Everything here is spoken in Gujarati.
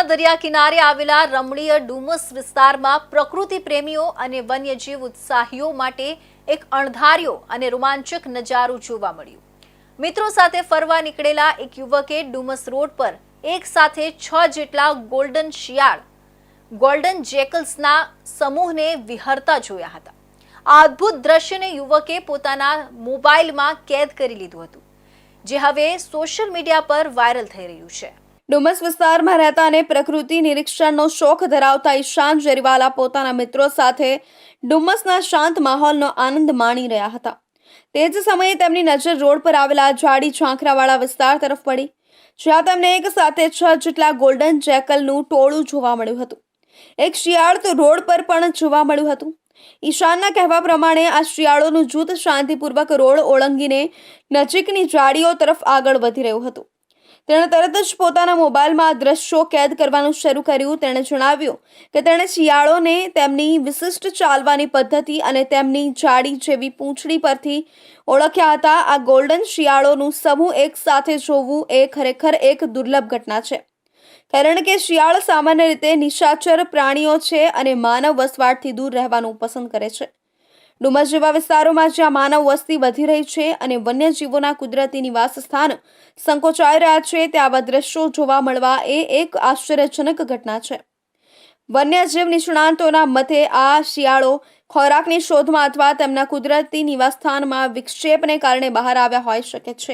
કચ્છના દરિયા કિનારે આવેલા રમણીય ડુમસ વિસ્તારમાં પ્રકૃતિ પ્રેમીઓ અને વન્યજીવ ઉત્સાહીઓ માટે એક અણધાર્યો અને રોમાંચક નજારો જોવા મળ્યો. મિત્રો સાથે ફરવા નીકળેલા એક યુવકે ડુમસ રોડ પર એક સાથે છ જેટલા ગોલ્ડન શિયાળ, ગોલ્ડન જેકલ્સના સમૂહને વિહરતા જોયા હતા. આ અદ્ભુત દ્રશ્યને યુવકે પોતાના મોબાઈલમાં કેદ કરી લીધું હતું, જે હવે સોશિયલ મીડિયા પર વાયરલ થઈ રહ્યું છે. ડુમસ વિસ્તારમાં રહેતા અને પ્રકૃતિ નિરીક્ષણનો શોખ ધરાવતા ઈશાન જેરીવાલા પોતાના મિત્રો સાથે ડુમસના શાંત માહોલનો આનંદ માણી રહ્યા હતા. તે જ સમયે તેમની નજર રોડ પર આવેલા જાડી ઝાંખરાવાળા વિસ્તાર તરફ પડી, જ્યાં તેમને એક સાથે છ જેટલા ગોલ્ડન જેકલનું ટોળું જોવા મળ્યું હતું. એક શિયાળ તો રોડ પર પણ જોવા મળ્યું હતું. ઈશાનના કહેવા પ્રમાણે, આ શિયાળોનું જૂથ શાંતિપૂર્વક રોડ ઓળંગીને નજીકની જાડીઓ તરફ આગળ વધી રહ્યું હતું. તેણે તરત જ પોતાના મોબાઈલમાં આ દ્રશ્યો કેદ કરવાનું શરૂ કર્યું. તેણે જણાવ્યું કે તેણે શિયાળોને તેમની વિશિષ્ટ ચાલવાની પદ્ધતિ અને તેમની જાડી જેવી પૂંછડી પરથી ઓળખ્યા હતા. આ ગોલ્ડન શિયાળોનું સમૂહ એક સાથે જોવું એ ખરેખર એક દુર્લભ ઘટના છે. કારણ કે શિયાળ સામાન્ય રીતે નિશાચર પ્રાણીઓ છે અને માનવ વસવાટથી દૂર રહેવાનું પસંદ કરે છે. ડુમસ જેવા વિસ્તારોમાં જ્યાં માનવ વસ્તી વધી રહી છે અને વન્યજીવોના કુદરતી નિવાસ સ્થાન સંકોચાઈ રહ્યા છે, તે આવા દ્રશ્યો જોવા મળવા એ એક આશ્ચર્યજનક ઘટના છે. વન્યજીવ નિષ્ણાંતોના મતે આ શિયાળો ખોરાકની શોધમાં અથવા તેમના કુદરતી નિવાસસ્થાનમાં વિક્ષેપને કારણે બહાર આવ્યા હોઈ શકે છે.